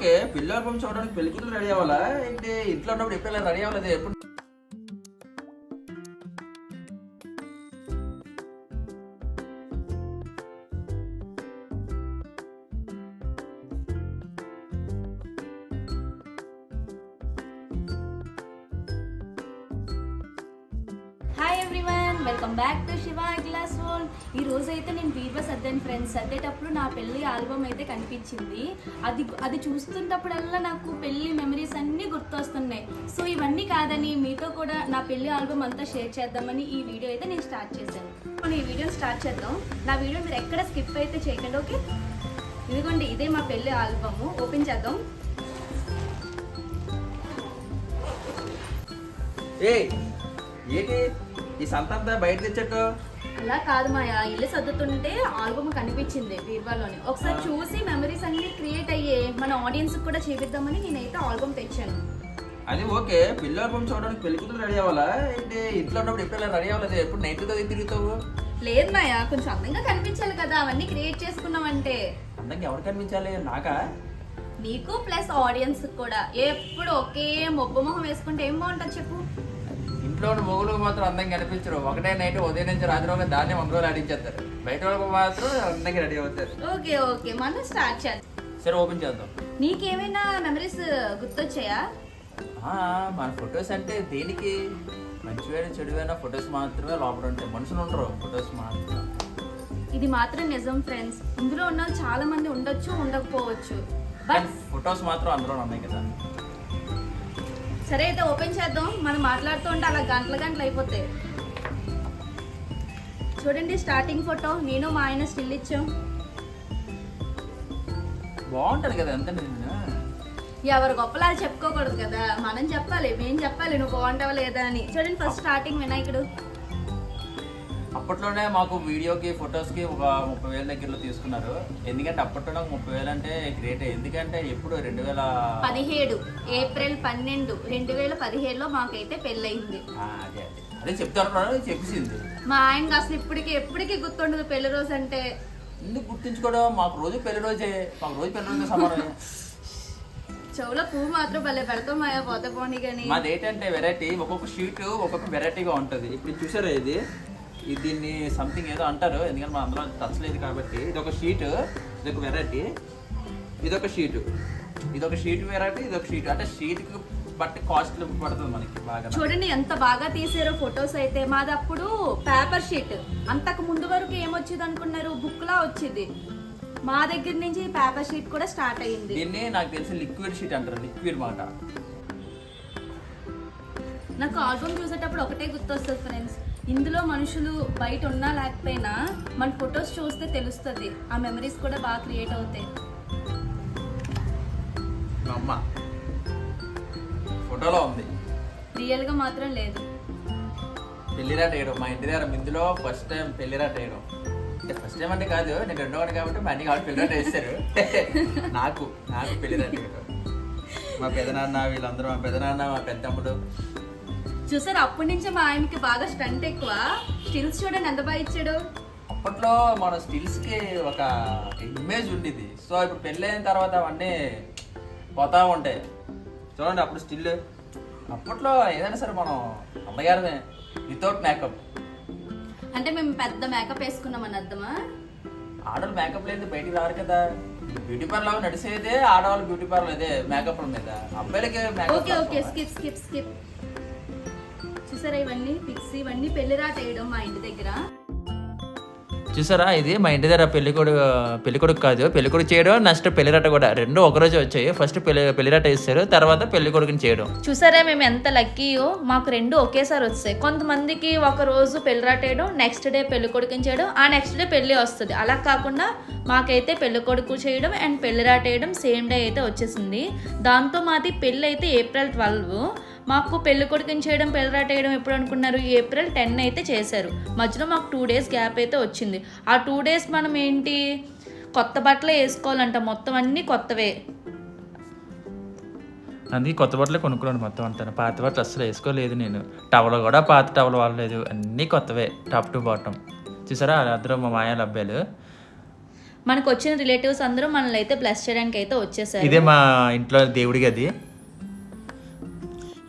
Okay పిల్ల album చూడడానికి పెళ్ళి కూతురు రెడీ అవ్వాలా? ఏంటి? ఇంట్లో ఉన్నప్పుడు ఎప్పుడు రెడీ అవ్వలేదు? ఎప్పుడు అయితే నేను ఫ్రెండ్స్ సర్దేటప్పుడు నా పెళ్ళి ఆల్బమ్ అయితే కనిపించింది. అది అది చూస్తున్నప్పుడల్లా నాకు పెళ్ళి మెమరీస్ అన్నీ గుర్తొస్తున్నాయి. సో ఇవన్నీ కాదని మీతో కూడా నా పెళ్ళి ఆల్బమ్ అంతా షేర్ చేద్దామని ఈ వీడియో అయితే నేను స్టార్ట్ చేశాను. మనం ఈ వీడియోని స్టార్ట్ చేద్దాం. నా వీడియో మీరు ఎక్కడ స్కిప్ అయితే చేయకండి ఓకే? ఇదిగోండి ఇదే మా పెళ్ళి ఆల్బమ్. ఓపెన్ చేద్దాం. ఏ ఏంటి? ఈ సంతంతా బయట తెచ్చట్టు అలా కాదు మాయా. ఇల్లు సర్దుతుంటే ఆల్బమ్ కనిపించింది బీర్వాలోని ఒకసారి చూసి మెమరీస్ అన్ని క్రియేట్ అయ్యే మన ఆడియన్స్ కూడా చూపిద్దామని నేనైతే ఆల్బమ్ తెచ్చాను. అది ఓకే. పిల్ల ఆల్బమ్ చూడడానికి పెళ్ళి కూతురు రెడీ అవ్వాలా? ఏంటి ఇంట్లో ఉన్నప్పుడు ఎప్పుడు రెడీ అవ్వలేదు ఎప్పుడు నైట్తో తిరుగుతావు? లేదు మాయా. కొంచెం అందంగా కనిపించాలి కదా. అవన్నీ క్రియేట్ చేసుకున్నామంటే. అందంగా ఎవరు కనిపించాలి? నాకా? నీకు ప్లస్ ఆడియన్స్ కూడా. ఎప్పుడు ఒకే మొబ్బు మొహం వేసుకుంటే ఏం బాగుంటుంది చెప్పు? ఇంట్లో ఉన్న మొగులకు మాత్రం అందంగా కనిపించరు. ఒకటే నైట్ ఉదయం నుంచి రాత్రి వరకు దాన్ని రోజులు ఆడించేస్తారు. బయట వాళ్ళకు మాత్రం అందంగా రెడీ అవుతారు. Okay okay. మనం స్టార్ట్ చేద్దాం. సరే ఓపెన్ చేద్దాం. నీకేమైనా మెమరీస్ గుర్తొచ్చాయా? మన ఫొటోస్ అంటే దేనికి? మంచివైన చెడువైన ఫొటోస్ మాత్రమే లోపల ఉంటాయి. మనుషులు ఉండరు ఫొటోస్ మాత్రం ఇది మాత్రం నిజం ఫ్రెండ్స్ ఇందులో ఉన్న చాలా మంది ఉండొచ్చు ఉండకపోవచ్చు. బట్ ఫొటోస్ మాత్రం అందులో ఉన్నాయి కదా. సరే అయితే ఓపెన్ చేద్దాం. మనం మాట్లాడుతూ ఉంటే అలా గంటల గంటలు అయిపోతాయి. చూడండి స్టార్టింగ్ ఫోటో నేను మా ఆయన స్టిల్ ఇచ్చాం. బాగుంటది కదా ఎంత ఎవరు గొప్పలా చెప్పుకోకూడదు కదా. మనం చెప్పాలి మేం చెప్పాలి నువ్వు బాగుంటావా లేదా అని. చూడండి ఫస్ట్ స్టార్టింగ్ వినాయకుడు. అప్పట్లోనే మాకు వీడియోకి ఫొటోస్కి ఒక ముప్పై వేల దగ్గరలో తీసుకున్నారు. ఎందుకంటే అప్పట్లోనే ఒక ముప్పై వేలు అంటే గ్రేట్ ఎందుకంటే ఎప్పుడు రెండు వేల పదిహేడు ఏప్రిల్ పన్నెండు రెండు వేల పదిహేడులో మాకైతే పెళ్ళయింది. అదే అదే. అదే చెప్తాను చెప్పేసింది. మా ఆయనకి అసలు ఇప్పటికి ఎప్పటికీ గుర్తుండదు పెళ్ళి రోజు అంటే. ఎందుకు గుర్తుంచుకోవడం? మాకు రోజు పెళ్ళి రోజే. మాకు రోజు పెళ్ళి రోజే సమానమే. చెవులో పువ్వు మాత్రం భలే పెడతాం పోతే పోనీ కానీ మాది ఏంటంటే వెరైటీ ఒక్కొక్క షీట్ ఒక్కొక్క వెరైటీగా ఉంటుంది. ఇప్పుడు చూసారా ఇది? దీన్ని సంథింగ్ ఏదో అంటారు. ఎందుకంటే మా అందరం టచ్ లేదు కాబట్టి. ఇది ఒక షీట్ ఇది ఒక వెరైటీ ఇది ఒక షీట్ ఇది ఒక షీట్ వెరైటీ ఇది ఒక షీట్ అంటే షీట్కి బట్టి కాస్ట్ పడుతుంది మనకి బాగా. చూడండి ఎంత బాగా తీసారో ఫొటోస్ అయితే. మాది అప్పుడు పేపర్ షీట్ అంతకు ముందు వరకు ఏమొచ్చేది అనుకున్నారు? బుక్ లా వచ్చేది. మా దగ్గర నుంచి పేపర్ షీట్ కూడా స్టార్ట్ అయ్యింది. దీన్ని నాకు తెలిసి లిక్విడ్ షీట్ అంటారు. లిక్విడ్ మాట. నాకు ఆల్బమ్ చూసేటప్పుడు ఒకటే గుర్తొస్తుంది ఫ్రెండ్స్ ఇందులో మనుషులు బయట ఉన్నా లేకపోయినా మన ఫొటోస్ చూస్తే తెలుస్తుంది. ఆ మెమరీస్ కూడా బాగా క్రియేట్ అవుతాయి. అమ్మ. ఫోటోలో ఉంది. రియల్గా మాత్రం లేదు. పెళ్ళిరాట వేయడం. మా ఇంటి దగ్గర మిందులో ఫస్ట్ టైం పెళ్ళిరాట వేయడం. అంటే ఫస్ట్ టైం అంటే కాదు నేను రెండో వాడిని కాబట్టి మా అన్ని కాబట్టి పెళ్ళిరాట వేస్తారు. నాకు నాకు పెళ్ళిరాట వేయడం. మా పెదనాన్న వీళ్ళందరూ మా పెదనాన్న మా పెద్దమ్ముడు. చూసారు అప్పటి నుంచి మా ఆయనకి బాగా స్టంట్ ఎక్కువ. స్టిల్స్ చూడండి ఎంత బాగా ఇచ్చాడు? అప్పట్లో మన స్టిల్స్కి ఒక ఇమేజ్ ఉండేది. సో ఇప్పుడు పెళ్ళైన తర్వాత అవన్నీ పోతా ఉంటాయి. చూడండి అప్పుడు స్టిల్. అప్పట్లో ఏదైనా సరే మనం అమ్మగారమే వితౌట్ మేకప్ అంటే మేము పెద్ద మేకప్ వేసుకున్నామని అర్థమా? ఆడవాళ్ళు మేకప్ లేదు బయటికి రారు కదా. బ్యూటీ పార్లర్ నడిచేదే ఆడవాళ్ళు బ్యూటీ పార్లర్ అదే మేకప్ మీద. అబ్బాయిలకి okay okay. Skip skip skip. చూసారా ఇవన్నీ? పిక్స్ ఇవన్నీ పెళ్ళి రాట వేయడం మా ఇంటి దగ్గర. చూసారా? ఇది మా ఇంటి దగ్గర పెళ్ళికొడుకు పెళ్ళికొడుకు కాదు. పెళ్ళికొడుకు చేయడం నెక్స్ట్ పెళ్ళిరట కూడా. రెండు ఒకరోజు వచ్చాయి. ఫస్ట్ పెళ్ళి పెళ్ళిరట ఇస్తారు తర్వాత పెళ్ళికొడుకుని చేయడం. చూసారా మేము ఎంత లక్కీయో మాకు రెండు ఒకేసారి వస్తాయి కొంతమందికి ఒక రోజు పెళ్ళి రాటేయడం నెక్స్ట్ డే పెళ్ళి కొడుకుని చేయడం ఆ నెక్స్ట్ డే పెళ్ళి వస్తుంది. అలా కాకుండా మాకైతే పెళ్ళి కొడుకు చేయడం అండ్ పెళ్ళి రాటేయడం సేమ్ డే అయితే వచ్చేసింది. దాంతో మాది పెళ్ళి అయితే ఏప్రిల్ ట్వెల్వ్ మాకు పెళ్ళి కొడుకుని చేయడం పెళ్ళి రాటేయడం ఎప్పుడు అనుకున్నారు? ఏప్రిల్ టెన్ అయితే చేశారు. మధ్యలో మాకు టూ డేస్ గ్యాప్ అయితే వచ్చింది. ఆ టూ డేస్ మనం ఏంటి? కొత్త బట్టలు వేసుకోవాలంట. మొత్తం అన్నీ కొత్తవే. అందుకే కొత్త బట్టలే కొనుక్కున్నాను మొత్తం అంతా పాత బట్టలు అసలు వేసుకోలేదు నేను. టవల్ కూడా పాత టవల్ వాడలేదు. అన్నీ కొత్తవే టాప్ టు బాటమ్. చూసారా? అందరూ మా మాయాల అబ్బాయిలు మనకు వచ్చిన రిలేటివ్స్ అందరూ మనల్ని అయితే బ్లెస్ చేయడానికి అయితే వచ్చేసారు. ఇదే మా ఇంట్లో దేవుడి గది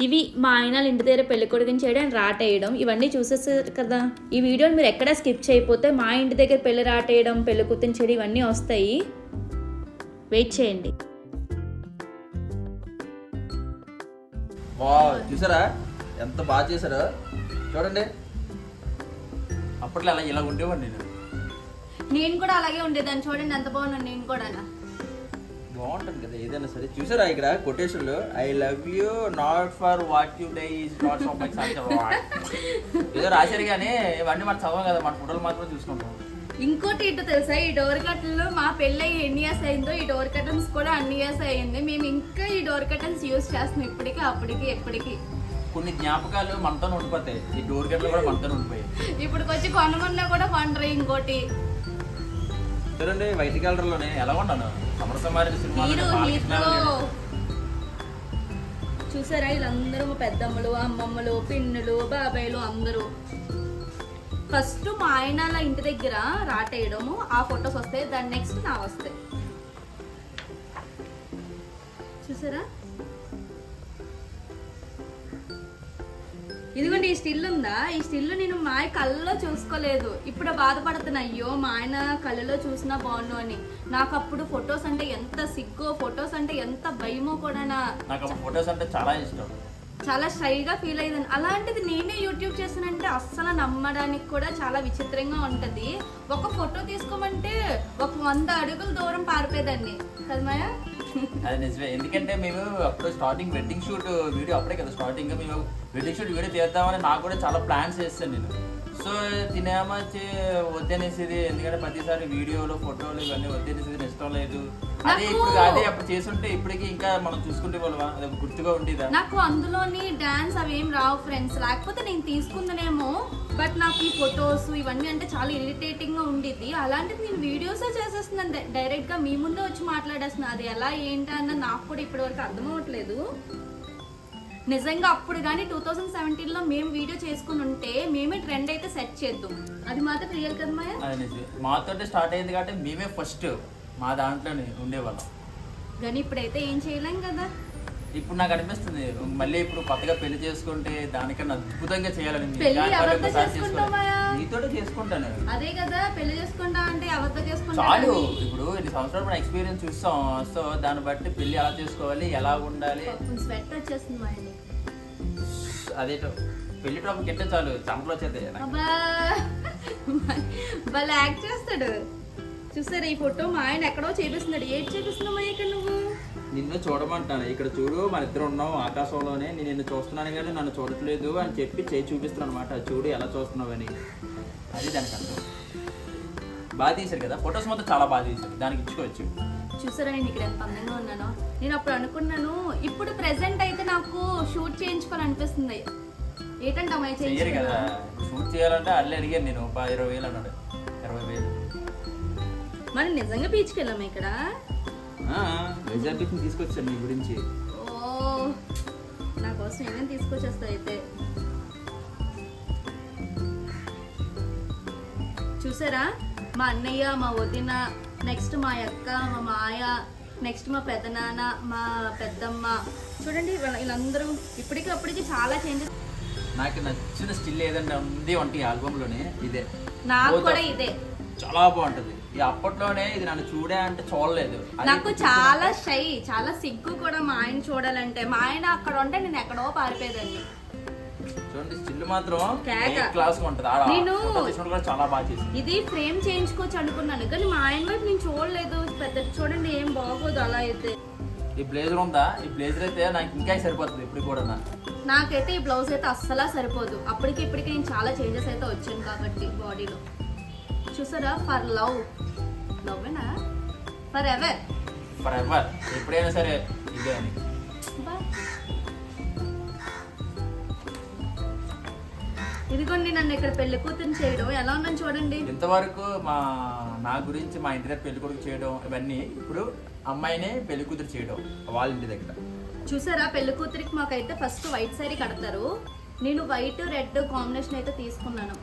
ఇవి మా ఆయన వాళ్ళ ఇంటి దగ్గర పెళ్ళి కొడుకుని చేయడం రాటేయడం ఇవన్నీ చూసేసారు కదా. ఈ వీడియోని మీరు ఎక్కడ స్కిప్ చేయకపోతే మా ఇంటి దగ్గర పెళ్ళి రాటేయడం పెళ్ళి కూతురు చేయడం ఇవన్నీ వస్తాయి. వెయిట్ చేయండి. చూసారా? ఎంత బాగా చేశారో. చూడండి. అప్పట్లో అలా ఇలా ఉండేవాడిని నేను. నేను కూడా అలాగే ఉండేదాన్ని. చూడండి ఎంత బాగున్నాను నేను కూడా బాగుంటుంది కదా ఏదైనా సరే. చూసారా ఇక్కడ కొటేషన్లు I love you not for what you die is not for my ఏదో రాశారు కానీ ఇవన్నీ మనం చదవం కదా మన ఫోటోలు మాత్రం చూసుకుంటాం. ఇంకోటి ఏంటో తెలుసా? ఈ డోర్ కట్టలు మా పెళ్ళి అయ్యి ఎన్ని ఇయర్స్ అయిందో ఈ డోర్ కర్టన్స్ కూడా అన్ని ఇయర్స్ అయ్యింది. మేము ఇంకా ఈ డోర్ కర్టన్స్ యూజ్ చేస్తున్నాం ఇప్పటికి అప్పటికి ఎప్పటికి. కొన్ని జ్ఞాపకాలు మనతో ఉండిపోతాయి. ఈ డోర్ గేట్లు కూడా మనతో ఉండిపోయాయి. ఇప్పుడు వచ్చి కొనమన్నా కూడా కొనరు ఇంకోటి. చూడండి వైట్ కలర్లోనే ఎలా ఉన్నాను హీరో సినిమా చూసారా? వీళ్ళందరూ మా పెద్దమ్మలు అమ్మమ్మలు పిన్నులు బాబాయ్లు అందరూ. ఫస్ట్ మా ఆయన ఇంటి దగ్గర రాటేయడము ఆ ఫొటోస్ వస్తాయి దాని నెక్స్ట్ నా వస్తాయి చూసారా? ఇదిగోండి ఈ స్టిల్ ఉందా? ఈ స్టిల్ నేను మా ఆయన కళ్ళలో చూసుకోలేదు. ఇప్పుడు బాధపడుతున్నా అయ్యో మా ఆయన కళ్ళలో చూసినా బాగుండు అని. నాకు అప్పుడు ఫొటోస్ అంటే ఎంత సిగ్గో ఫొటోస్ అంటే ఎంత భయమో కూడా నాకు ఫొటోస్ అంటే చాలా ఇష్టం. చాలా షైగా ఫీల్ అయ్యింది అలాంటిది నేనే యూట్యూబ్ చేస్తానంటే అస్సలు నమ్మడానికి కూడా చాలా విచిత్రంగా ఉంటది. ఒక ఫోటో తీసుకోమంటే ఒక వంద అడుగుల దూరం పారిపోయేదాన్ని. కదా మాయా? అది నిజమే. ఎందుకంటే మేము అప్పుడు స్టార్టింగ్ వెడ్డింగ్ షూట్ వీడియో అప్పుడే కదా స్టార్టింగ్ మేము వెడ్డింగ్ షూట్ వీడియో తీద్దామని నాకు కూడా చాలా ప్లాన్స్ చేస్తాను నేను. సో తినేమో వచ్చి వద్దనేసేది. ఎందుకంటే ప్రతిసారి వీడియోలు ఫోటోలు ఇవన్నీ వద్దనేసేది ఇష్టం లేదు. అదే ఇప్పుడు అదే అప్పుడు చేస్తుంటే ఇప్పటికి ఇంకా మనం చూసుకుంటే వాళ్ళవా అది గుర్తుగా ఉండేదా? నాకు అందులోని డాన్స్ అవేం రావు ఫ్రెండ్స్. లేకపోతే నేను తీసుకుందనేమో బట్ నాకు ఈ ఫొటోస్ ఇవన్నీ అంటే చాలా ఇరిటేటింగ్గా ఉండేది అలాంటిది నేను వీడియోసే చేసేస్తున్నాను. డైరెక్ట్గా మీ ముందే వచ్చి మాట్లాడేస్తున్నా. అది ఎలా ఏంటి అన్న నాకు కూడా ఇప్పటివరకు అర్థం అవ్వట్లేదు. నిజంగా అప్పుడు కానీ టూ థౌజండ్ సెవెంటీన్లో మేము వీడియో చేసుకుని ఉంటే మేమే ట్రెండ్ అయితే సెట్ చేద్దాం. అది మాత్రం రియల్ కదా మాయా? మాతోటే స్టార్ట్ అయింది కాబట్టి మేమే ఫస్ట్ మా దాంట్లోనే ఉండేవాళ్ళం. కానీ ఇప్పుడైతే ఏం చేయలేం కదా? ఇప్పుడు నాకు అనిపిస్తుంది మళ్ళీ ఇప్పుడు కొత్తగా పెళ్ళి చేసుకుంటే దానికన్నా అద్భుతంగా చేయాలని. నీతోటే చేసుకుంటాను అదే కదా పెళ్ళి చేసుకుంటా అంటే ఎవరితో చేసుకుంటా చాలు సంవత్సరాలు మన ఎక్స్పీరియన్స్ చూస్తాం. సో దాన్ని బట్టి పెళ్ళి ఎలా చేసుకోవాలి ఎలా ఉండాలి? స్వెట్ వచ్చేస్తుంది మా ఆయనకి. అదేటో పెళ్ళి టాపిక్ ఎట్టే చాలు చంపలు వచ్చేది యాక్ట్ చేస్తాడు. చూసారా ఈ ఫోటో? మా ఆయన ఎక్కడో చేపిస్తున్నాడు. ఏం చేపిస్తున్నావు ఇక్కడ నువ్వు? నిన్ను చూడమంటాను ఇక్కడ చూడు మన ఇద్దరు ఉన్నాం ఆకాశంలోనే. నేను నిన్ను చూస్తున్నాను కానీ నన్ను చూడట్లేదు అని చెప్పి చేయి చూపిస్తున్నాను అనమాట చూడు ఎలా చూస్తున్నావు అని. అది దానికి అర్థం. బాగా తీశారు కదా? ఫొటోస్ మొత్తం చాలా బాగా తీశారు. దానికి ఇచ్చుకోవచ్చు. చూసారా నేను ఇక్కడ ఎంత అందంగా ఉన్నానో? నేను అప్పుడు అనుకున్నాను ఇప్పుడు ప్రెసెంట్ అయితే నాకు షూట్ చేయించుకోవాలనిపిస్తుంది. ఏంటంటే అమ్మాయి చెయ్యరు కదా. షూట్ చేయాలంటే అల్లే అడిగాను నేను ఇరవై వేలు అన్నాడు. ఇరవై వేలు. మనం నిజంగా బీచ్కి వెళ్ళాము ఇక్కడ? వైజాగ్ బీచ్ని తీసుకొచ్చాను నీ గురించి. ఓ నా కోసం ఏమేమి తీసుకొచ్చేస్తావు అయితే? చూసారా? మా అన్నయ్య మా వదిన నెక్స్ట్ మా అక్క మా మాయ నెక్స్ట్ మా పెదనాన్న మా పెద్దమ్మ. చూడండి వీళ్ళ- వీళ్ళందరూ ఇప్పటికి అప్పటికి చాలా చేంజెస్ నాకు నచ్చిన స్టిల్ ఏదంటే ఉంది వంటి ఆల్బమ్లోనే ఇదే. నాకు కూడా ఇదే. చాలా బాగుంటది. ఈ అప్పట్లోనే ఇది నన్ను చూడే అంటే చూడలేదు. నాకు చాలా షై చాలా సిగ్గు కూడా మా ఆయన చూడాలంటే. మా ఆయన అక్కడ ఉంటే నేను ఎక్కడో పారిపోయేదాన్ని. చూడండి స్టిల్ మాత్రం కేక. క్లాస్ ఉంటది. ఆడ నేను- photo తీసినప్పుడు కూడా చాలా బాగా చేసింది. ఇది ఫ్రేమ్ చేయించుకోవచ్చు అనుకున్నాను కానీ మా ఆయన వైపు నేను చూడలేదు. పెద్ద చూడండి ఏం బాగోదు అలా అయితే. ఈ బ్లేజర్ ఉందా? ఈ బ్లేజర్ అయితే నాకు ఇంకా సరిపోతుంది ఇప్పుడు కూడా నాకు. నాకైతే ఈ బ్లౌజ్ అయితే అస్సలా సరిపోదు. అప్పటికి ఇప్పటికి నేను చాలా చేంజెస్ అయితే వచ్చాను కాబట్టి బాడీలో చూసారా? ఫర్ లవ్ లవ్వేనా ఫర్ ఎవర్ ఫర్ ఎవర్ ఎప్పుడైనా సరే ఇదే అని. ఇదిగోండి నన్ను ఇక్కడ పెళ్ళి కూతురు చేయడం. ఎలా ఉందని చూడండి. ఇంతవరకు మా నా గురించి మా ఇంటి దగ్గర పెళ్ళి కొడుకు చేయడం ఇవన్నీ ఇప్పుడు అమ్మాయినే పెళ్ళి కూతురు చేయడం వాళ్ళ ఇంటి దగ్గర. చూసారా పెళ్ళి కూతురికి మాకైతే ఫస్ట్ వైట్ సారీ కడతారు. నేను వైట్ రెడ్ కాంబినేషన్ అయితే తీసుకున్నాను.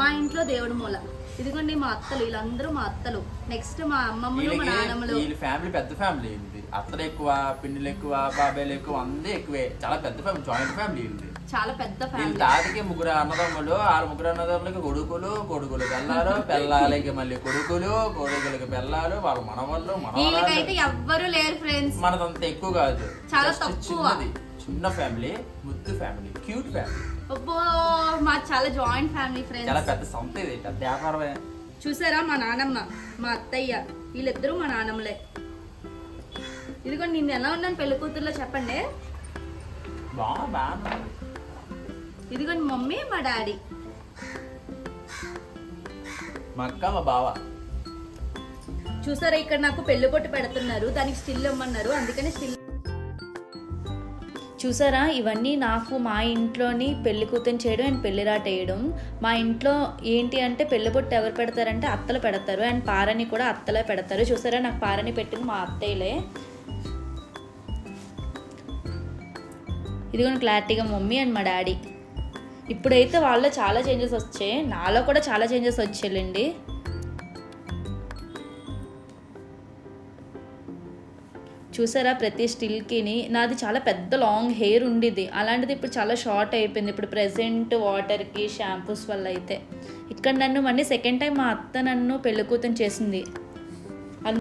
మా ఇంట్లో దేవుడి మూల. ఇదిగోండి మా అత్తలు వీళ్ళందరూ మా అత్తలు. నెక్స్ట్ మా అమ్మమ్మలు మా నాన్నమ్మలు వీళ్ళ ఫ్యామిలీ పెద్ద ఫ్యామిలీ ఇది అత్తలు ఎక్కువ పిన్నులు ఎక్కువ బాబాయ్లు ఎక్కువ అందరూ ఎక్కువే. చాలా పెద్ద ఫ్యామిలీ జాయింట్ ఫ్యామిలీ ఇది చాలా పెద్ద ఫ్యామిలీ తాతకి ముగ్గురు అన్నదమ్ములు ఆరు ముగ్గురు అన్నదమ్ములకి కొడుకులు కొడుకులు పిల్లలు పిల్లలకి మళ్ళీ కొడుకులు కొడుకులకి పిల్లలు వాళ్ళ మనవాళ్ళు వీళ్ళకైతే ఎవ్వరు లేరు ఫ్రెండ్స్ మనదంత ఎక్కువ కాదు. చాలా Just తక్కువ. చిన్నది. చిన్న ఫ్యామిలీ ముద్దు ఫ్యామిలీ క్యూట్ ఫ్యామిలీ అబ్బో మా చాలా జాయింట్ ఫ్యామిలీ చాలా ఫ్రెండ్స్ పెద్ద సంత ఇది పెద్ద వ్యాపారమే. చూసారా మా నానమ్మ మా అత్తయ్య వీళ్ళిద్దరూ మా నానమ్మలే. ఇదిగో నిన్ను ఎలా ఉన్నాను పెళ్ళి కూతుర్లో చెప్పండి. బాగా బాగా ఇదిగోండి మమ్మీ మా డాడీ. మా అక్క మా బావ. చూసారా ఇక్కడ నాకు పెళ్ళి కొట్టు పెడుతున్నారు. దానికి స్టిల్ ఇమ్మన్నారు అందుకని స్టిల్ చూసారా ఇవన్నీ నాకు మా ఇంట్లోని పెళ్ళి కూతురు చేయడం అండ్ పెళ్ళి రాట వేయడం. మా ఇంట్లో ఏంటి అంటే పెళ్ళి బొట్టు ఎవరు పెడతారంటే అత్తలు పెడతారు. అండ్ పారని కూడా అత్తలే పెడతారు. చూసారా నాకు పారని పెట్టింది మా అత్తయ్యలే. ఇదిగోని క్లారిటీగా మమ్మీ అండ్ మా డాడీ. ఇప్పుడైతే వాళ్ళ చాలా చేంజెస్ వచ్చాయి. నాలో కూడా చాలా చేంజెస్ వచ్చాయండి చూసారా ప్రతి స్టిల్కిని? నాది చాలా పెద్ద లాంగ్ హెయిర్ ఉండేది. అలాంటిది ఇప్పుడు చాలా షార్ట్ అయిపోయింది. ఇప్పుడు ప్రెసెంట్ వాటర్కి షాంపూస్ వల్ల అయితే. ఇక్కడ నన్ను మళ్ళీ సెకండ్ టైం మా అత్త నన్ను పెళ్ళికూతం చేసింది. ఇదిగోండి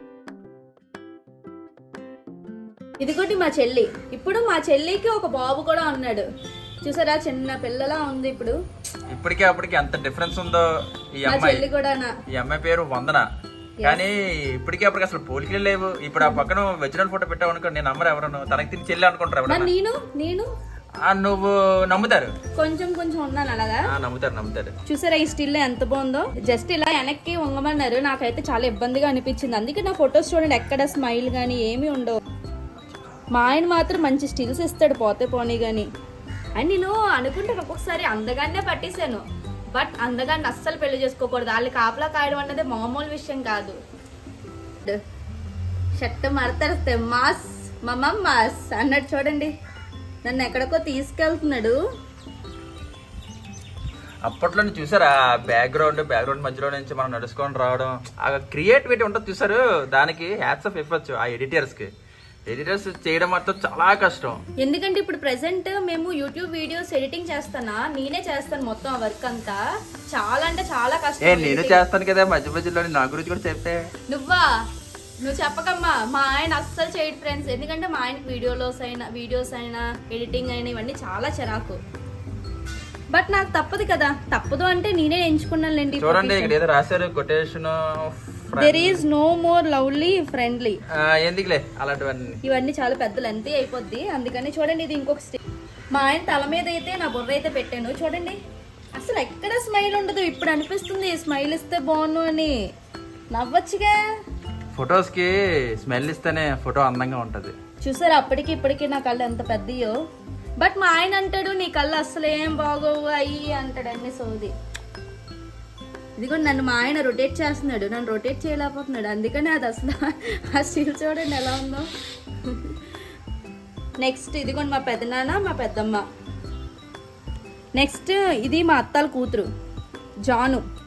ఇదిగోటి మా చెల్లి. ఇప్పుడు మా చెల్లికి ఒక బాబు కూడా ఉన్నాడు. చూసారా చిన్న పిల్లలా ఉంది ఇప్పుడు. ఇప్పటికే అప్పటికి ఎంత డిఫరెన్స్ ఉందో ఈ అమ్మాయి. చెల్లి కూడా ఈ అమ్మాయి పేరు వందన. కానీ ఇప్పటికే అప్పటికి అసలు పోలికలే లేవు. ఇప్పుడు ఆ పక్కన ఒరిజినల్ ఫోటో పెట్టావు అనుకో నేను నమ్మరు ఎవరను. తనకి తిని చెల్లి అనుకుంటారు నేను? నేను? ఆ, నువ్వు నమ్ముతారు. కొంచెం కొంచెం ఉన్నాను అలాగా? నమ్ముతారు నమ్ముతారు. చూసారా ఈ స్టిల్ ఎంత బాగుందో? జస్ట్ ఇలా వెనక్కి వంగమన్నారు. నాకైతే చాలా ఇబ్బందిగా అనిపించింది. అందుకే నా ఫొటోస్ చూడండి ఎక్కడ స్మైల్ కానీ ఏమీ ఉండవు. మా ఆయన మాత్రం మంచి స్టిల్స్ ఇస్తాడు పోతే పోనీ కానీ అండ్ నేను అనుకుంటాను ఒక్కొక్కసారి అందగానే పట్టేశాను. బట్ అందగాన్ని అస్సలు పెళ్ళి చేసుకోకూడదు. వాళ్ళు కాపలా కాయడం అన్నది మామూలు విషయం కాదు. షర్ట్ మరతరిస్తే మాస్ మమ్మ మాస్ అన్నట్టు చూడండి. నన్ను ఎక్కడికో తీసుకెళ్తున్నాడు. అప్పట్లో చూసారా? బ్యాక్గ్రౌండ్ బ్యాక్గ్రౌండ్ మధ్యలో నుంచి మనం నడుచుకొని రావడం. ఆ క్రియేటివిటీ ఉంటుంది చూసారు? దానికి హ్యాట్స్ ఆఫ్ ఇవ్వచ్చు ఆ ఎడిటర్స్కి ఎడిటర్స్ చేయడం మాత్రం చాలా కష్టం. ఎందుకంటే ఇప్పుడు ప్రెసెంట్ మేము యూట్యూబ్ వీడియోస్ ఎడిటింగ్ చేస్తానా? నేనే చేస్తాను మొత్తం ఆ వర్క్ అంతా. చాలా అంటే చాలా ఏ కష్టం నేను. చేస్తాను కదా మధ్య మధ్యలో నా గురించి కూడా చెప్తే నువ్వా? నువ్వు చెప్పకమ్మా. మా ఆయన అస్సలు చేయడు ఫ్రెండ్స్ ఎందుకంటే మా ఆయనకి వీడియోలోస్ అయినా వీడియోస్ అయినా ఎడిటింగ్ అయినా ఇవన్నీ చాలా చిరాకు. బట్ నాకు తప్పదు కదా. తప్పదు అంటే నేనే ఎంచుకున్నానులేండి చూడండి ఇక్కడ ఏదో రాశారు quotation there is no more lovely friendly ఎందుకులే? అలాంటివన్నీ. ఇవన్నీ చాలా పెద్ద లెంత్ అయిపోద్ది. అందుకని చూడండి ఇది ఇంకొక స్టే మా ఆయన తల మీద అయితే నా బుర్ర అయితే పెట్టాను. చూడండి అసలు ఎక్కడ స్మైల్ ఉండదు. ఇప్పుడు అనిపిస్తుంది స్మైల్ ఇస్తే బాగున్ను అని. నవ్వొచ్చుగా? ఫొటోస్కి స్మెల్ ఇస్తేనే ఫోటో అందంగా ఉంటది. చూసారా అప్పటికి ఇప్పటికి నా కళ్ళు ఎంత పెద్దయో? బట్ మా ఆయన అంటాడు నీ కళ్ళు అసలు ఏం బాగోవు అయ్యి అంటాడు అన్ని సోది. ఇదిగో నన్ను మా ఆయన రొటేట్ చేస్తున్నాడు. నన్ను రొటేట్ చేయలేకపోతున్నాడు. అందుకనే అది అసలు ఆ స్టీల్ చూడండి ఎలా ఉందో. నెక్స్ట్ ఇదిగోండి మా పెదనాన్న మా పెద్దమ్మ. నెక్స్ట్ ఇది మా అత్తాల కూతురు జాను.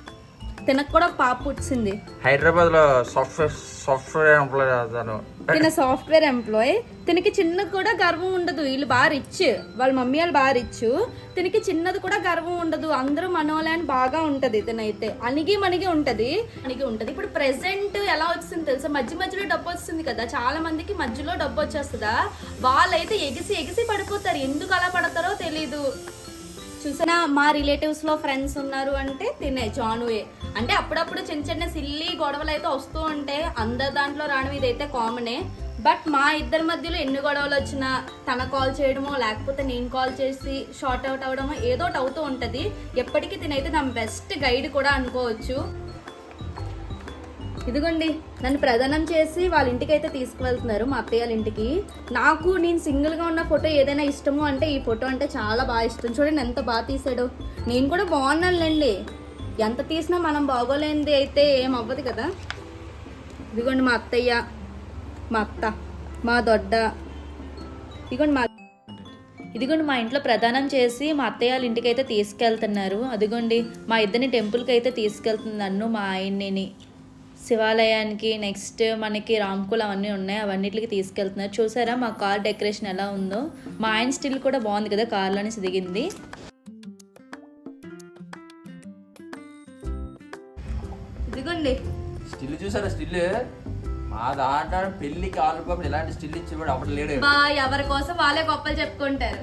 తినకు కూడా పాప పుట్టింది హైదరాబాద్లో సాఫ్ట్వేర్ సాఫ్ట్వేర్ ఎంప్లాయ్ అతను. తిన సాఫ్ట్వేర్ ఎంప్లాయ్ తినకి చిన్నది కూడా గర్వం ఉండదు. వీళ్ళు బాగా రిచ్ వాళ్ళ మమ్మీ వాళ్ళు బాగా రిచ్ తినకి చిన్నది కూడా గర్వం ఉండదు. అందరూ మనోలే అని బాగా ఉంటది తినైతే. అణిగి మణిగి ఉంటది. అణిగి ఉంటది. ఇప్పుడు ప్రెసెంట్ ఎలా వచ్చింది తెలుసా? మధ్య మధ్యలో డబ్బు వస్తుంది కదా. చాలా మందికి మధ్యలో డబ్బు వచ్చేస్తుందా? వాళ్ళైతే ఎగిసి ఎగిసి పడిపోతారు. ఎందుకు అలా పడతారో తెలీదు. చూసానా మా రిలేటివ్స్లో ఫ్రెండ్స్ ఉన్నారు అంటే తినే జానువే. అంటే అప్పుడప్పుడు చిన్న చిన్న సిల్లి గొడవలు అయితే వస్తూ ఉంటే అందరి దాంట్లో రావడం ఇదైతే కామనే బట్ మా ఇద్దరి మధ్యలో ఎన్ని గొడవలు వచ్చినా తన కాల్ చేయడమో లేకపోతే నేను కాల్ చేసి షార్ట్ అవుట్ అవడమో ఏదో ఒకటి అవుతూ ఉంటుంది. ఎప్పటికీ తినైతే నా బెస్ట్ గైడ్ కూడా అనుకోవచ్చు. ఇదిగోండి నన్ను ప్రదానం చేసి వాళ్ళ ఇంటికి అయితే తీసుకువెళ్తున్నారు మా అత్తయ్య వాళ్ళ ఇంటికి. నాకు నేను సింగిల్గా ఉన్న ఫోటో ఏదైనా ఇష్టము అంటే ఈ ఫోటో అంటే చాలా బాగా ఇష్టం. చూడండి ఎంత బాగా తీసాడు. నేను కూడా బాగున్నానులేండి. ఎంత తీసినా మనం బాగోలేనిది అయితే ఏం అవ్వదు కదా. ఇదిగోండి మా అత్తయ్య మా అత్త మా దొడ్డ. ఇదిగోండి మా ఇదిగోండి మా ఇంట్లో ప్రదానం చేసి మా అత్తయ్య వాళ్ళ ఇంటికి అయితే తీసుకెళ్తున్నారు. అదిగోండి మా ఇద్దరిని టెంపుల్కి అయితే తీసుకెళ్తుంది నన్ను మా ఆయన్ని శివాలయానికి నెక్స్ట్ మనకి రామ్కుల్ అవన్నీ ఉన్నాయి. అవన్నిటికి తీసుకెళ్తున్నారు. చూసారా మా కార్ డెకరేషన్ ఎలా ఉందో? మా ఆయన స్టిల్ కూడా బాగుంది కదా కార్లోనే దిగింది ఇదిగోండి. స్టిల్ చూసారా? స్టిల్. మా దాంట్లో పెళ్ళికి ఆల్బమ్ ఇలాంటి స్టిల్ ఇచ్చేవాడు అప్పుడు లేడు. ఎవరి కోసం వాళ్ళే గొప్పలు చెప్పుకుంటారు.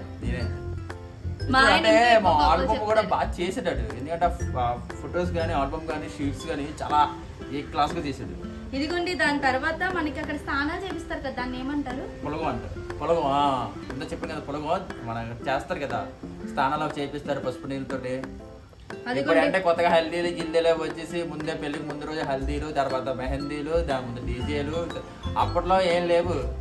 అంటే మా ఆల్బమ్ కూడా. బాగా చేసేటాడు ఎందుకంటే ఫొటోస్ కానీ ఆల్బమ్ కానీ షీట్స్ కానీ చాలా ఏ క్లాస్గా తీసాడు ఇదిగోండి దాని తర్వాత మనకి అక్కడ స్నానాలు చేపిస్తారు కదా దాన్ని ఏమంటారు? పొలగం అంటారు. పొలగం ఇంత చెప్పాను కదా పొలగం మన చేస్తారు కదా. స్థానాలు చేపిస్తారు పసుపు నీళ్ళతోటి. ఇప్పుడు అంటే కొత్తగా హల్దీలు గిల్దీలు వచ్చేసి ముందే పెళ్ళికి ముందు రోజు హల్దీలు తర్వాత మెహందీలు దాని ముందు డీజేలు. అప్పట్లో ఏం లేవు.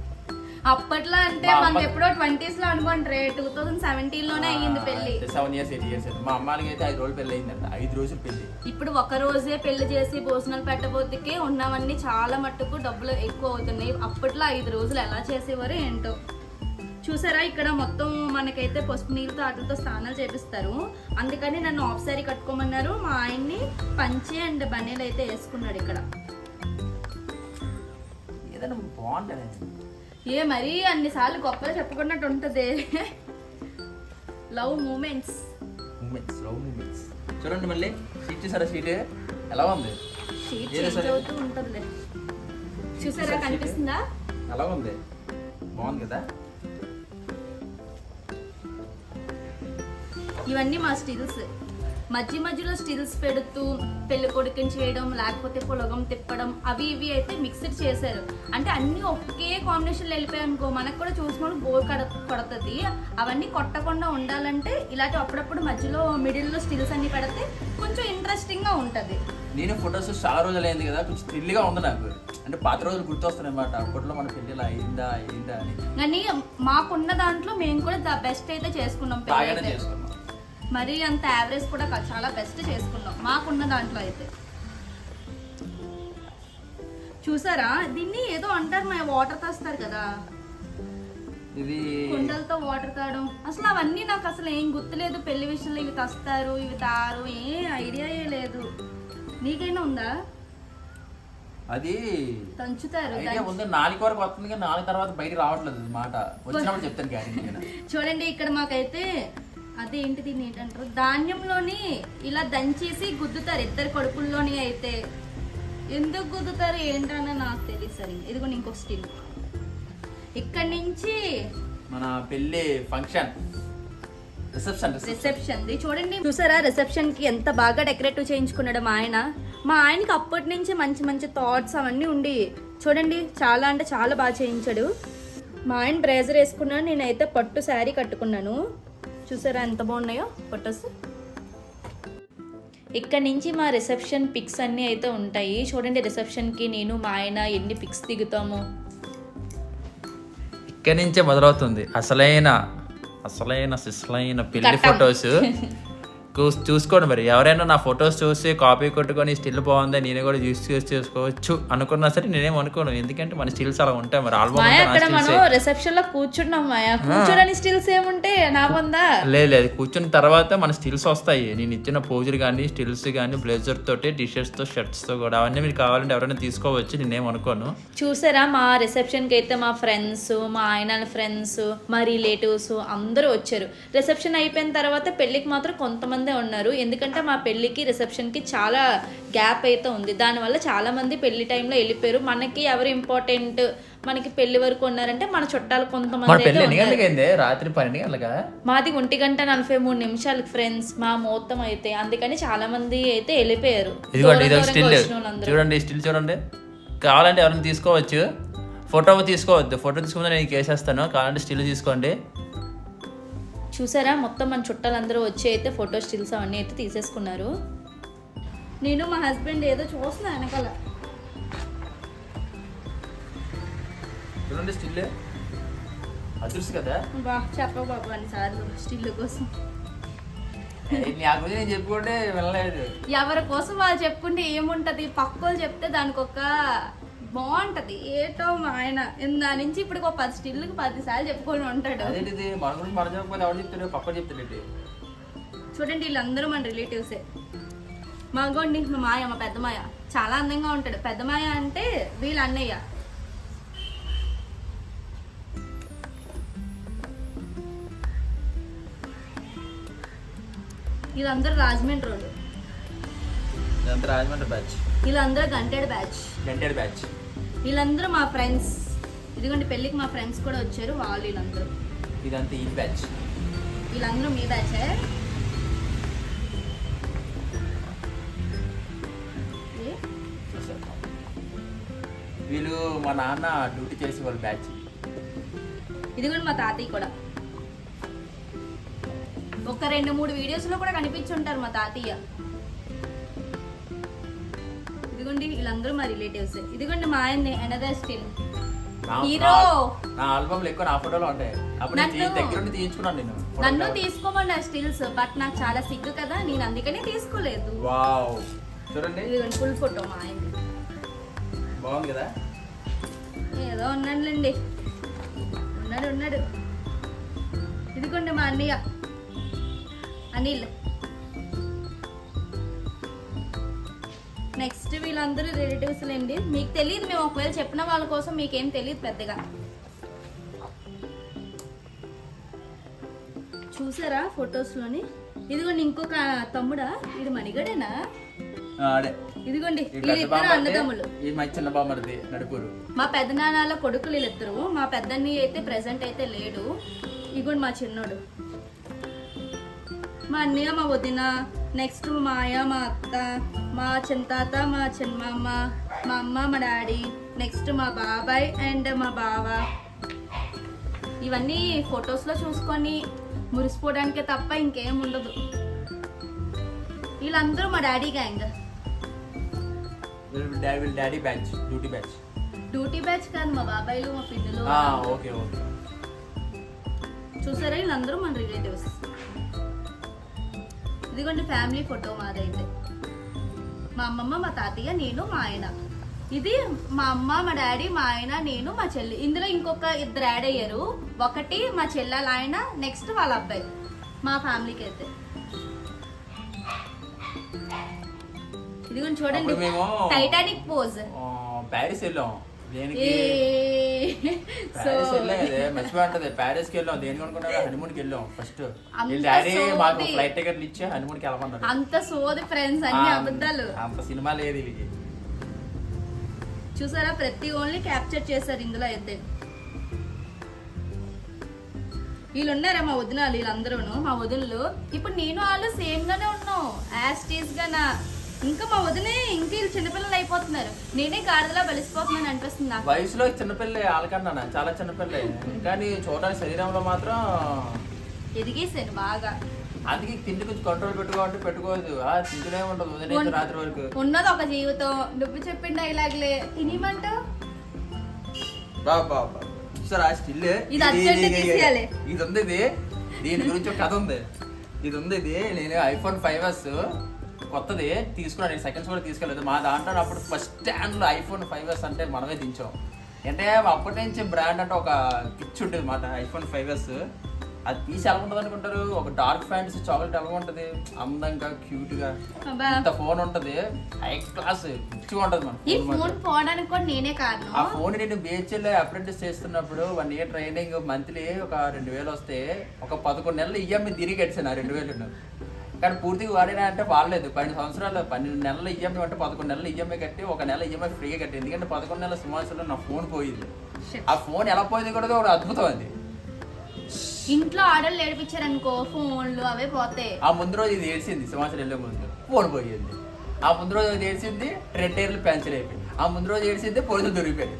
అప్పట్లో అంటే మా మనకి అమ్మ- ఎప్పుడో ట్వంటీస్లో అనుకోండి టూ థౌసండ్ సెవెంటీన్లోనే అయ్యింది పెళ్ళి సెవెన్ ఇయర్స్ ఎయిట్ ఇయర్స్ మా అమ్మాయికి అయితే ఐదు రోజులు పెళ్ళి అయిందంట. ఐదు రోజులు పెళ్ళి ఇప్పుడు ఒక రోజే పెళ్ళి చేసి భోజనాలు పెట్టబోతుకే ఉన్నవన్నీ చాలా మట్టుకు డబ్బులు ఎక్కువ అవుతున్నాయి. అప్పట్లో ఐదు రోజులు ఎలా చేసేవారు ఏంటో. చూసారా? ఇక్కడ మొత్తం మనకైతే పసుపు నీళ్ళతో వాటితో స్నానాలు చేపిస్తారు. అందుకని నన్ను ఆఫ్ సారీ కట్టుకోమన్నారు. మా ఆయన్ని పంచి అండ్ బనీలు అయితే వేసుకున్నాడు ఇక్కడ. ఏదైనా బాగుంటుంది. ఏ మరీ అన్నిసార్లు గొప్పలు చెప్పుకున్నట్టు ఉంటుంది love moments moments love moments చూడండి మళ్ళీ. సీట్ చూసారా సీట్ ఎలా ఉంది? Sheet change. అవుతూ ఉంటుందిలే. చూసారా కనిపిస్తుందా? ఎలా ఉంది? బాగుంది కదా? ఇవన్నీ మా స్టిల్స్. మధ్య మధ్యలో స్టిల్స్ పెడుతూ పెళ్ళి కొడుకుని చేయడం లేకపోతే పొలగం తిప్పడం అవి ఇవి అయితే మిక్స్డ్ చేశారు. అంటే అన్ని ఒకే కాంబినేషన్లో వెళ్ళిపోయాయి అనుకో మనకు కూడా చూసిన బోర్ కడ కొడుతుంది. అవన్నీ కొట్టకుండా ఉండాలంటే ఇలాంటి అప్పుడప్పుడు మధ్యలో మిడిల్లో స్టిల్స్ అన్ని పెడితే కొంచెం ఇంట్రెస్టింగ్గా ఉంటుంది. నేను ఫొటోస్ చాలా రోజులు అయింది కదా కొంచెం థ్రిల్గా ఉంది నాకు. అంటే పాత రోజులు గుర్తొస్తున్నాయి అన్నమాట అప్పట్లో మన పెళ్ళి ఇలా అయిందా అయిందా అని. కానీ మాకున్న దాంట్లో మేము కూడా ద బెస్ట్ అయితే చేసుకున్నాం. చేసుకున్నాం. మరీ అంత యావరేజ్ కూడా చాలా బెస్ట్ చేసుకున్నాం. మాకున్న దాంట్లో అయితే. చూసారా? దీన్ని ఏదో అంటారు మా వాటర్ తెస్తారు కదా. ఇది కుండలతో వాటర్ తాగడం అసలు అవన్నీ నాకు అసలు ఏం గుర్తులేదు. పెళ్ళి విషయంలో ఇవి తెస్తారు ఇవి తారు. ఏ ఐడియాయే లేదు. నీకైనా ఉందా? అది తంచుతారు ఐడియా ముందు నాలుగు వరకు వస్తుంది కానీ నాలుగు తర్వాత బయటికి రావట్లేదు మాట. వచ్చినప్పుడు చెప్తాను గ్యారెంటీ చూడండి ఇక్కడ మాకైతే అదేంటి దీన్ని ఏంటంటారు ధాన్యంలోని ఇలా దంచేసి గుద్దుతారు ఇద్దరు కొడుకుల్లోని అయితే. ఎందుకు గుద్దుతారు ఏంటని నాకు తెలియదు సరిగ్గా. ఇదిగో ఇంకొక స్టిల్ ఇక్కడ నుంచి మన పెళ్ళి ఫంక్షన్. Reception reception. చూడండి. చూసారా? రిసెప్షన్కి ఎంత బాగా డెకరేటివ్ చేయించుకున్నాడు మా ఆయన. మా ఆయనకి అప్పటి నుంచి మంచి మంచి థాట్స్ అవన్నీ ఉండి. చూడండి చాలా అంటే చాలా బాగా చేయించాడు. మా ఆయన బ్రేజర్ వేసుకున్నాను నేనైతే పట్టు శారీ కట్టుకున్నాను. చూసారా ఎంత బాగున్నాయో ఫొటోస్? ఇక్కడ నుంచి మా రిసెప్షన్ పిక్స్ అన్నీ అయితే ఉంటాయి. చూడండి రిసెప్షన్కి నేను మా ఆయన ఎన్ని పిక్స్ దిగుతాము. ఇక్కడి నుంచే మొదలవుతుంది. అసలైన అసలైన సిసలైన పెళ్ళి ఘట్టం. ఫొటోస్. చూసుకోండి మరి. ఎవరైనా నా ఫొటోస్ చూసి కాపీ కొట్టుకొని స్టిల్ బాగుంది నేను కూడా యూస్ చేసి చేసుకోవచ్చు అనుకున్నా సరే నేనేం అనుకోను. ఎందుకంటే మన స్టిల్స్ అలా ఉంటాయి మరి. ఆల్బమ్ అక్కడ మనం రిసెప్షన్లో కూర్చున్నాం మాయ. కూర్చోడానికి స్టిల్స్ ఏముంటే నా పొందా లేదు లేదు. కూర్చున్న తర్వాత మన స్టిల్స్ వస్తాయి. నేను ఇచ్చిన పోజులు కానీ స్టిల్స్ కానీ బ్లేజర్ తోటి టీషర్ట్స్తో షర్ట్స్తో కూడా అవన్నీ మీరు కావాలంటే ఎవరైనా తీసుకోవచ్చు. నేనేం అనుకోను. చూసారా? మా రిసెప్షన్కి అయితే మా ఫ్రెండ్స్ మా ఆయన ఫ్రెండ్స్ మా రిలేటివ్స్ అందరూ వచ్చారు. రిసెప్షన్ అయిపోయిన తర్వాత పెళ్ళికి మాత్రం కొంతమందే ఉన్నారు. ఎందుకంటే మా పెళ్ళికి రిసెప్షన్కి చాలా గ్యాప్ అయితే ఉంది. దానివల్ల చాలా మంది పెళ్ళి టైంలో వెళ్ళిపోయారు. మనకి ఎవరు ఇంపార్టెంట్ మనకి పెళ్ళి వరకు ఉన్నారంటే మన చుట్టాలు కొంతమంది రాత్రి మాది ఒంటి గంట నలభై మూడు నిమిషాలకి ఫ్రెండ్స్ మా ముహూర్తం అయితే. అందుకని చాలా మంది అయితే వెళ్ళిపోయారు. చూడండి స్టిల్ చూడండి. కావాలంటే ఎవరైనా తీసుకోవచ్చు. ఫోటో తీసుకోవద్దు. ఫోటో తీసుకుంటే నేను కేసేస్తాను. కావాలంటే స్టిల్ తీసుకోండి. చూసారా? మొత్తం మన చుట్టాలందరూ వచ్చి అయితే ఫోటో స్టిల్స్ అవన్నీ అయితే తీసేసుకున్నారు. నేను మా హస్బెండ్ ఏదో చూస్తున్నా వెనకాల. చూడండి స్టిల్ అదృష్టి కదా? బా చెప్ప బాబు అన్నిసార్లు స్టిల్ కోసం. ఎవరి కోసం వాళ్ళు చెప్పుకుంటే ఏముంటది? పక్కోళ్ళు చెప్తే దానికి ఒక బాగుంటది. ఏటో మా ఆయన ఇందా నుంచి ఇప్పుడు ఒక పది స్టిల్కి పది సార్లు చెప్పుకొని ఉంటాడు. అదేంటిది? మన గురించి మన చెప్పకపోతే ఎవరు చెప్తాడు పక్క చెప్తాడు చూడండి వీళ్ళందరూ మన రిలేటివ్సే మా గోండి మా మాయ మా పెద్ద మాయ. చాలా అందంగా ఉంటాడు. పెద్ద మాయ అంటే వీళ్ళ అన్నయ్య. వీళ్ళందరూ రాజమండ్రి వాళ్ళు. ఇదంతా రాజమండ్రి బ్యాచ్. వీళ్ళందరూ గంటెడ్ బ్యాచ్. గంటెడ్ బ్యాచ్. వీళ్ళందరూ మా ఫ్రెండ్స్. ఇదిగోండి పెళ్ళికి మా ఫ్రెండ్స్ కూడా వచ్చారు వాళ్ళు వీళ్ళందరూ. ఇదంతా ఈ బ్యాచ్. వీళ్ళందరూ మీ బ్యాచే? వీళ్ళు మా నాన్న డ్యూటీ చేసే వాళ్ళ బ్యాచ్. ఇదిగోండి మా తాతయ్య కూడా. ఒక రెండు మూడు వీడియోస్లో కూడా కనిపించుంటారు మా తాతయ్య. ఇదిగోండి వీళ్ళందరూ మా రిలేటివ్స్ ఇదిగోండి మా ఆయన్ని అనదర్ స్టిల్ హీరో నా- ఆల్బమ్లు ఎక్కువ నా ఫోటోలో ఉంటాయి. అప్పుడు నేను దగ్గర నుండి తీయించుకున్నాను నేను నన్ను తీసుకోమన్నా స్టిల్స్ బట్ నాకు చాలా సిగ్గు కదా నేను అందుకనే తీసుకోలేదు. వావ్. చూడండి. ఇదిగోండి ఫుల్ ఫోటో మా ఆయన్ని బాగుంది కదా? ఏదో ఉన్నాడులేండి. ఉన్నాడు ఉన్నాడు. ఇదిగోండి మా అన్నయ్య. అనిల్. నెక్స్ట్ వీళ్ళందరూ రిలేటివ్స్ లేండి. మీకు తెలియదు మేము ఒకవేళ చెప్పిన వాళ్ళ కోసం మీకేం తెలియదు పెద్దగా. చూసారా ఫొటోస్లోని? ఇదిగోండి ఇంకొక తమ్ముడా ఇది మణిగడేనా? ఇదిగోండి వీళ్ళిద్దరు అన్నదమ్ములు. నడుపురు. మా పెద్దనాన్నల కొడుకులు వీళ్ళిద్దరు మా పెద్దన్ని అయితే ప్రెసెంట్ అయితే లేడు. ఇగోండి మా చిన్నోడు. మా అన్నయ్య మా వదిన నెక్స్ట్ మా అయ్య మా అత్త మా చిన్నతాత మా చిన్నమ్మ మా అమ్మ మా డాడీ నెక్స్ట్ మా బాబాయ్ అండ్ మా బావ ఇవన్నీ ఫొటోస్లో చూసుకొని మురిసిపోవడానికే తప్ప ఇంకేం ఉండదు. వీళ్ళందరూ మా daddy gang daddy batch duty batch duty batch కాదు మా బాబాయ్లు మా పిన్నులు. Okay okay. చూసారా? వీళ్ళందరూ మన రిలేటివ్స్ ఇదిగోండి ఫ్యామిలీ ఫోటో మాదైతే. మా అమ్మమ్మ మా తాతయ్య నేను మా ఆయన. ఇది మా అమ్మ మా డాడీ మా ఆయన నేను మా చెల్లి. ఇందులో ఇంకొక ఇద్దరు యాడ్ అయ్యారు. ఒకటి మా చెల్లెల ఆయన నెక్స్ట్ వాళ్ళ అబ్బాయి. మా ఫ్యామిలీకి అయితే. ఇదిగోండి చూడండి. టైటానిక్ పోజ్ ప్యారిస్ వెళ్ళాం. సో ప్యారిస్కి వెళ్ళాం దేనికి అనుకున్నా హనీమూన్కి వెళ్ళాం. ఫస్ట్ అంత వీళ్ళ డాడీ మాకు సోది. ఫ్లైట్ టికెట్లు ఇచ్చి హనీమూన్కి వెళ్ళమన్నారు అంత సోది ఫ్రెండ్స్ అన్ని అబద్ధాలు. అంత సినిమా లేదు వీళ్ళకి. చూసారా? ప్రతి ఓన్లీ క్యాప్చర్ చేశారు ఇందులో అయితే. వీళ్ళు ఉన్నారా మా వదినాలు వీళ్ళందరూను? మా వదినలు. ఇప్పుడు నేను వాళ్ళు సేమ్ గానే ఉన్నాం. యాస్టీస్ గానా? ఇంకా మా వదినే ఇంకా వీళ్ళు చిన్నపిల్లలు అయిపోతున్నారు. నేనే గాడిదలా బలిసిపోతున్నాను అనిపిస్తుంది నాకు. వయసులో చిన్నపిల్లే వాళ్ళకన్నా చాలా చిన్నపిల్లే. కానీ చూడడానికి శరీరంలో మాత్రం ఎదిగేసాను బాగా. అందుకే తిండి కొంచెం కంట్రోల్ పెట్టుకోవాలంటే పెట్టుకోవద్దు ఆ తింటూనే ఉండదు ఉదయం రాత్రి వరకు. ఉన్నది ఒక జీవితం. నువ్వు చెప్పిన డైలాగ్లే తినిమంటావు బాబా సార్ ఆ స్టిల్ ఇది అర్జెంట్ తీసేయాలి. ఇది ఉంది ఇది. దీని గురించి ఒక కథ ఉంది. ఇది ఉంది ఇది. నేను ఐఫోన్ ఫైవ్ ఎస్. కొత్తది తీసుకున్నాను నేను సెకండ్స్ కూడా తీసుకెళ్ళలేదు. మా దాంట్లో అప్పుడు ఫస్ట్ స్టాండ్లో ఐఫోన్ ఫైవ్ ఎస్ అంటే మనమే దించాం. అంటే అప్పటి నుంచి బ్రాండ్ అంటే ఒక పిచ్ ఉంటుంది మాట ఐఫోన్ ఫైవ్ ఎస్ అది తీసి ఎలా ఉంటుంది అనుకుంటారు? ఒక డార్క్ ఫ్యాంటసీ చాక్లెట్ ఎలా ఉంటుంది? అందంగా క్యూట్గా. ఇంత ఫోన్ ఉంటది. హై క్లాస్ పిచ్చిగా ఉంటది మన ఈ. ఫోన్ పోవడానికి కూడా నేనే కారణం. ఆ ఫోన్ నేను బిహెచ్ఎల్ అప్రెంటిస్ చేస్తున్నప్పుడు వన్ ఇయర్ ట్రైనింగ్ మంత్లీ ఒక రెండు వేలు వస్తే ఒక పదకొండు నెలలు ఈఎంఐ తిరిగి కట్టాను ఆ రెండు వేలు. కానీ పూర్తిగా వాడినా అంటే వాడలేదు. పన్నెండు సంవత్సరాలు పన్నెండు నెలలు ఈఎంఐ అంటే పదకొండు నెలలు ఈఎంఐ కట్టి ఒక నెల ఈఎంఐ ఫ్రీగా కట్టి ఎందుకంటే పదకొండు నెలల సంవత్సరంలో నా ఫోన్ పోయింది. ఆ ఫోన్ ఎలా పోయింది కూడా ఒక అద్భుతం అది. ఇంట్లో ఆర్డర్లు ఏడిపించారనుకో ఫోన్లు అవే పోతాయి. ఆ ముందు రోజు ఇది ఏడ్చింది సంవత్సరం వెళ్ళే ముందు. ఫోన్ పోయింది. ఆ ముందు రోజు ఇది ఏడ్చింది రెడ్ టైర్లు అయిపోయింది. ఆ ముందు రోజు ఏడ్చింది పోలీసులు దొరికిపోయాయి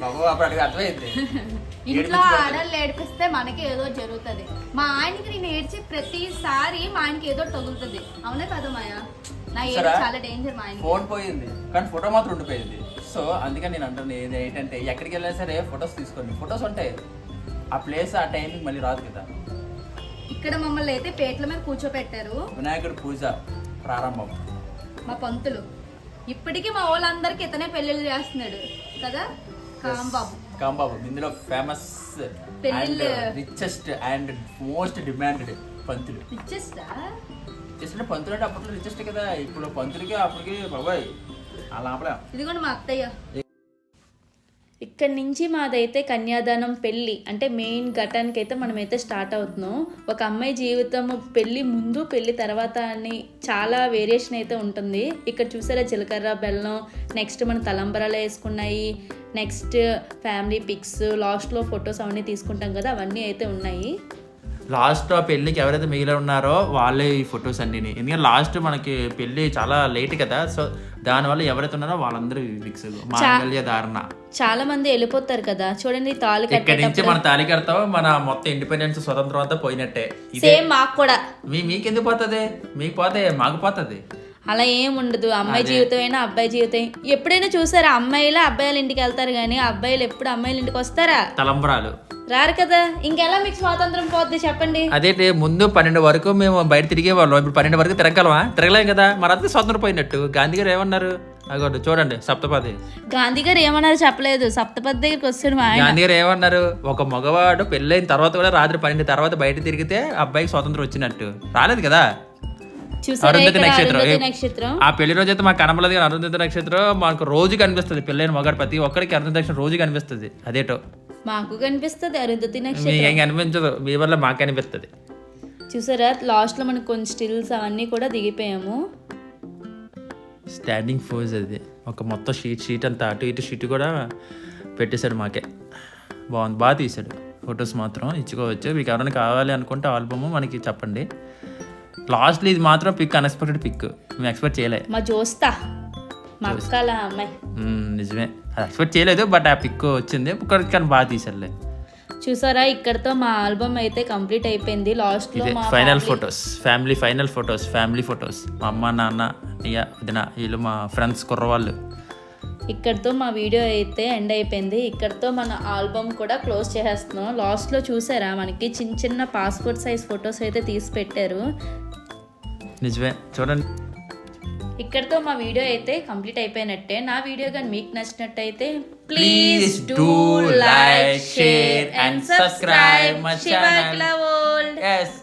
బాబు అప్పుడు అడిగి అర్థమైంది. ఇంట్లో. ఆర్డర్లు ఏడిపిస్తే మనకి ఏదో జరుగుతుంది. మా ఆయనకి నేను ఏడ్చి ప్రతిసారి మా ఆయనకి ఏదో తగులుతుంది. అవునే కదా మాయా? నా ఏడు. చాలా డేంజర్ మా ఆయనకి. ఫోన్ పోయింది. కానీ ఫోటో మాత్రం ఉండిపోయింది. సో అందుకని నేను అంటాను ఇది ఏంటంటే ఎక్కడికి వెళ్ళినా సరే ఫొటోస్ తీసుకోండి. ఫొటోస్ ఉంటాయి. ఆ ప్లేస్ ఆ టైంకి మళ్ళీ రాదు కదా. ఇక్కడ మమ్మల్ని అయితే పేట్ల మీద కూర్చోపెట్టారు. వినాయకుడి పూజ ప్రారంభం. మా పంతులు. ఇప్పటికీ మా వాళ్ళందరికి ఇతనే పెళ్ళిళ్ళు చేస్తున్నాడు. కదా? కాంబాబు కాంబాబు. ఇందులో famous and. Richest and most demanded Pantulu. Richest అంటే పంతులు అంటే అప్పట్లో రిచెస్ట్ కదా. ఇప్పుడు పంతులకి అప్పటికి బాబాయ్. అలా ఆపలే ఇదిగోండి మా అత్తయ్య. ఇక్కడి నుంచి మాదైతే కన్యాదానం పెళ్ళి అంటే మెయిన్ ఘటానికి అయితే మనమైతే స్టార్ట్ అవుతున్నాం. ఒక అమ్మాయి జీవితం పెళ్ళి ముందు పెళ్ళి తర్వాత అని చాలా వేరియేషన్ అయితే ఉంటుంది. ఇక్కడ చూసారా జీలకర్ర బెల్లం నెక్స్ట్ మన తలంబరాలు వేసుకున్నాయి నెక్స్ట్ ఫ్యామిలీ పిక్స్ లాస్ట్లో ఫొటోస్ అవన్నీ తీసుకుంటాం కదా అవన్నీ అయితే ఉన్నాయి. లాస్ట్ ఆ పెళ్ళికి ఎవరైతే మిగిలి ఉన్నారో వాళ్ళే ఈ ఫొటోస్ అన్ని ఎందుకంటే లాస్ట్ మనకి పెళ్ళి చాలా లేట్ కదా సో దానివల్ల ఎవరైతే ఉన్నారో వాళ్ళందరూ ఫిక్స్ మాంగళ్య ధారణ. చాలా మంది వెళ్ళిపోతారు కదా చూడండి తాళి ఇక్కడి నుంచి మన తాళి కడతాం మన మొత్తం ఇండిపెండెన్స్ స్వతంత్రం అంతా పోయినట్టే. ఇదే సేమ్ మాకు కూడా. మీ మీకెందుకు పోతుంది? మీకు పోతే మాకు పోతుంది. అలా ఏం ఉండదు అమ్మాయి జీవితం అయినా అబ్బాయి జీవితం. ఎప్పుడైనా చూసారా అమ్మాయిలు అబ్బాయిల ఇంటికి వెళ్తారు కానీ అబ్బాయిలు ఎప్పుడు అమ్మాయిల ఇంటికి వస్తారా? తలంబరాలు. రారు కదా. ఇంకెలా మీకు స్వాతంత్రం పోద్ది చెప్పండి? అదేంటి ముందు పన్నెండు వరకు మేము బయట తిరిగేవాళ్ళం. ఇప్పుడు పన్నెండు వరకు తిరగలమా తిరగలేం కదా. మరంతా స్వతంత్రం పోయినట్టు. గాంధీ గారు ఏమన్నారు? అగోండి చూడండి సప్తపది. గాంధీ గారు ఏమన్నారు చెప్పలేదు. సప్తపది దగ్గరికి వస్తాడు మా ఆయన. గాంధీ గారు ఏమన్నారు? ఒక మగవాడు పెళ్ళైన తర్వాత కూడా రాత్రి పన్నెండు తర్వాత బయట తిరిగితే అబ్బాయికి స్వాతంత్రం వచ్చినట్టు. రాలేదు కదా? అరుంధతి నక్షత్రం. ఏ- ఆ పెళ్ళి రోజు అయితే మాకు కనపడలేదు కానీ అరుంధతి నక్షత్రం మాకు రోజు కనిపిస్తుంది. పెళ్ళైన మగాడు ప్రతి ఒక్కరికి అరుంధతి నక్షత్రం రోజు కనిపిస్తుంది. అదేటో. మాకు కనిపిస్తుంది అరుంధతి నక్షత్రం. మీకేం కనిపించదు. మీ వల్ల మాకు కనిపిస్తుంది. చూసారా? లాస్ట్లో మనకు కొన్ని స్టిల్స్ అవన్నీ కూడా దిగిపోయాము. స్టాండింగ్ ఫోజ్ అది. ఒక మొత్తం షీట్ షీట్ అంతా అటు ఇటు షీట్ కూడా పెట్టేశాడు మాకే. బాగుంది. బాగా తీశాడు. ఫొటోస్ మాత్రం ఇచ్చుకోవచ్చు. మీకు ఎవరైనా కావాలి అనుకుంటే ఆల్బమ్ మనకి చెప్పండి. లాస్ట్లో ఇది మాత్రం పిక్ అన్ఎక్స్పెక్టెడ్ పిక్ మేము ఎక్స్పెక్ట్ చేయలే. మా జోస్తా. మా అక్కల అమ్మాయి. మ్మ్, నిజమే. అది ఎక్స్పెక్ట్ చేయలేదు బట్ ఆ పిక్ వచ్చింది. కానీ బాగా తీశారులే. చూసారా ఇక్కడతో మా ఆల్బమ్ అయితే కంప్లీట్ అయిపోయింది. Last final photos family final photos family photos మా అమ్మ నాన్న అయ్య వదిన వీళ్ళు మా ఫ్రెండ్స్ కుర్రవాళ్ళు. ఇక్కడతో మా వీడియో అయితే ఎండ్ అయిపోయింది. ఇక్కడతో మన ఆల్బమ్ కూడా క్లోజ్ చేసేస్తున్నాం. లాస్ట్లో చూసారా? మనకి చిన్న చిన్న పాస్పోర్ట్ సైజ్ ఫొటోస్ అయితే తీసి పెట్టారు. నిజమే. చూడండి. ఇక్కడతో మా వీడియో అయితే కంప్లీట్ అయిపోయినట్టే. నా వీడియో కానీ మీకు నచ్చినట్టయితే please do like share and subscribe. World Yes.